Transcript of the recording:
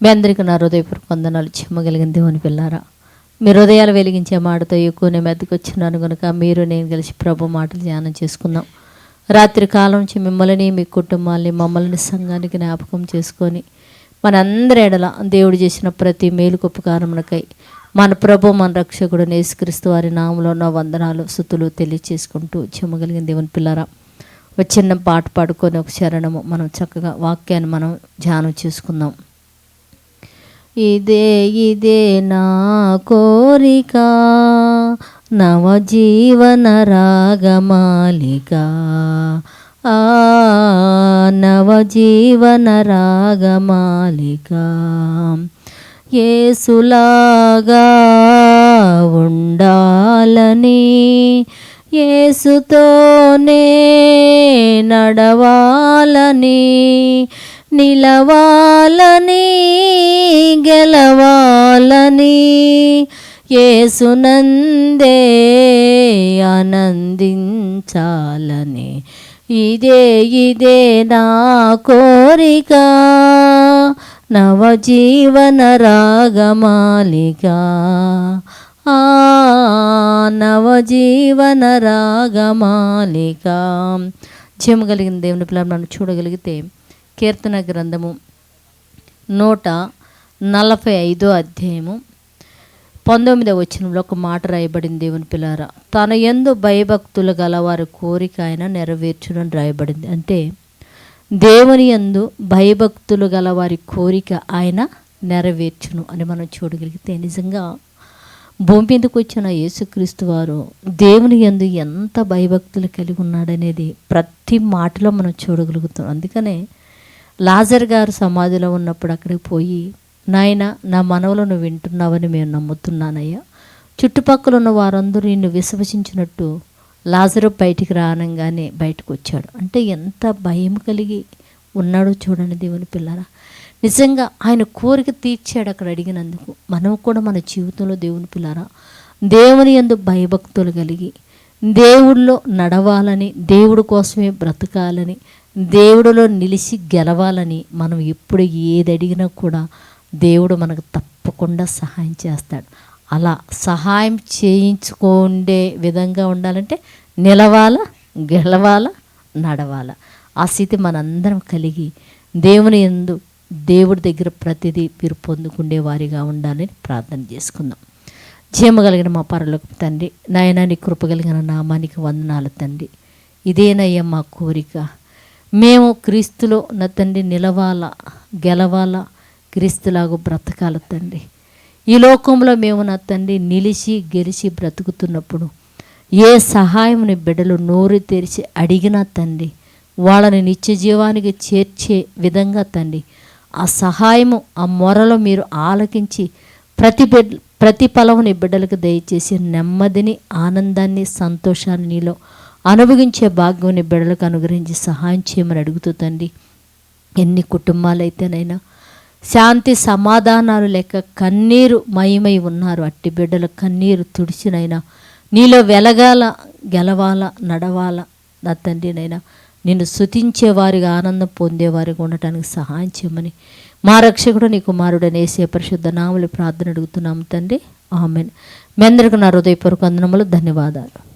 మీ అందరికీ నా హృదయపూర్వక వందనాలు. చెమ్మగలిగిన దేవుని పిల్లారా మీ హృదయాలు వెలిగించే మాటతో ఎక్కువ నేను మెద్దకు వచ్చినాను కనుక మీరు నేను కలిసి ప్రభు మాటలు ధ్యానం చేసుకుందాం. రాత్రి కాలం నుంచి మిమ్మల్ని మీ కుటుంబాల్ని మమ్మల్ని సంఘానికి జ్ఞాపకం చేసుకొని మనందరి ఎడల దేవుడు చేసిన ప్రతి మేలుకు ఉపకారమునకై మన ప్రభు మన రక్షకుడు నేసుక్రీస్తు వారి నామంలో ఉన్న వందనాలు సుతులు తెలియచేసుకుంటూ చెమ్మగలిగిన దేవుని పిల్లారా ఒక చిన్న పాట పాడుకొని ఒక చరణము మనం చక్కగా వాక్యాన్ని మనం ధ్యానం చేసుకుందాం. ఇదే ఇదే నా కోరిక. నవజీవన రాగమాలిక. ఆ నవజీవన రాగమాలిక. ఏసులాగా ఉండాలని ఏసుతోనే నడవాలని నిలవాలని గెలవాలని ఏసునందే ఆనందించాలని. ఇదే ఇదే నా కోరిక నవజీవన రాగమాలిక. ఆ నవజీవన రాగమాలిక. చేయగలిగిన దేవుని పిల్లలు నన్ను చూడగలిగితే కీర్తన గ్రంథము నూట నలభై ఐదో అధ్యాయము పంతొమ్మిదవ వచనంలో ఒక మాట రాయబడింది దేవుని పిల్లారా. తన ఎందు భయభక్తులు గల వారి కోరిక ఆయన నెరవేర్చునని రాయబడింది. అంటే దేవుని యందు భయభక్తులు గల వారి కోరిక ఆయన నెరవేర్చును అని మనం చూడగలిగితే నిజంగా భూమి మీదకి వచ్చిన యేసుక్రీస్తు వారు దేవుని యందు ఎంత భయభక్తులు కలిగి ఉన్నాడనేది ప్రతి మాటలో మనం చూడగలుగుతాం. అందుకనే లాజర్ గారు సమాధిలో ఉన్నప్పుడు అక్కడికి పోయి నాయన నా మనవలను వింటున్నావని మేము నమ్ముతున్నానయ్యా. చుట్టుపక్కల ఉన్న వారందరూ నిన్ను విశ్వసించినట్టు లాజరు బయటికి రానంగానే బయటకు వచ్చాడు అంటే ఎంత భయం కలిగి ఉన్నాడో చూడండి దేవుని పిల్లరా. నిజంగా ఆయన కోరిక తీర్చాడు అక్కడ అడిగినందుకు. మనం కూడా మన జీవితంలో దేవుని పిల్లరా. దేవుని ఎందు భయభక్తులు కలిగి దేవుళ్ళో నడవాలని దేవుడి కోసమే బ్రతకాలని దేవుడిలో నిలిచి గెలవాలని మనం ఎప్పుడు ఏది అడిగినా కూడా దేవుడు మనకు తప్పకుండా సహాయం చేస్తాడు. అలా సహాయం చేయించుకుండే విధంగా ఉండాలంటే నిలవాల గెలవాల నడవాల. ఆ స్థితి మనందరం కలిగి దేవుని ఎందు దేవుడి దగ్గర ప్రతిదీ మీరు పొందుకునే వారిగా ఉండాలని ప్రార్థన చేసుకుందాం. జీమగలిగిన మా పరలోక తండ్రి నాయన నీ కృపగలిగిన నామానికి వందనాలు తండ్రి. ఇదేనయ్యా మా కోరిక. మేము క్రీస్తులో నా తండ్రి నిలవాల గెలవాల క్రీస్తులాగా బ్రతకాల తండ్రి. ఈ లోకంలో మేము నా తండ్రి నిలిచి గెలిచి బ్రతుకుతున్నప్పుడు ఏ సహాయంని బిడ్డలు నోరు తెరిచి అడిగినా తండ్రి వాళ్ళని నిత్య జీవానికి చేర్చే విధంగా తండ్రి ఆ సహాయము ఆ మొరలో మీరు ఆలకించి ప్రతి బిడ్ ప్రతి ఫలము బిడ్డలకు దయచేసి నెమ్మదిని ఆనందాన్ని సంతోషాన్ని నీలో అనుభవించే భాగ్యం నీ బిడ్డలకు అనుగ్రహించి సహాయం చేయమని అడుగుతూ తండ్రి ఎన్ని కుటుంబాలైతేనైనా శాంతి సమాధానాలు లేక కన్నీరు మయమై ఉన్నారు. అట్టి బిడ్డల కన్నీరు తుడిచినైనా నీలో వెలగాల గెలవాల నడవాల నా తండ్రినైనా నిన్ను శుతించేవారిగా ఆనందం పొందేవారిగా ఉండటానికి సహాయం చేయమని మా రక్షకుడు నీ కుమారుడని నేసే పరిశుద్ధ నామలు ప్రార్థన అడుగుతున్నాము తండ్రి. ఆమెన్. మీ అందరికీ నా హృదయపూర్వక అందనములు ధన్యవాదాలు.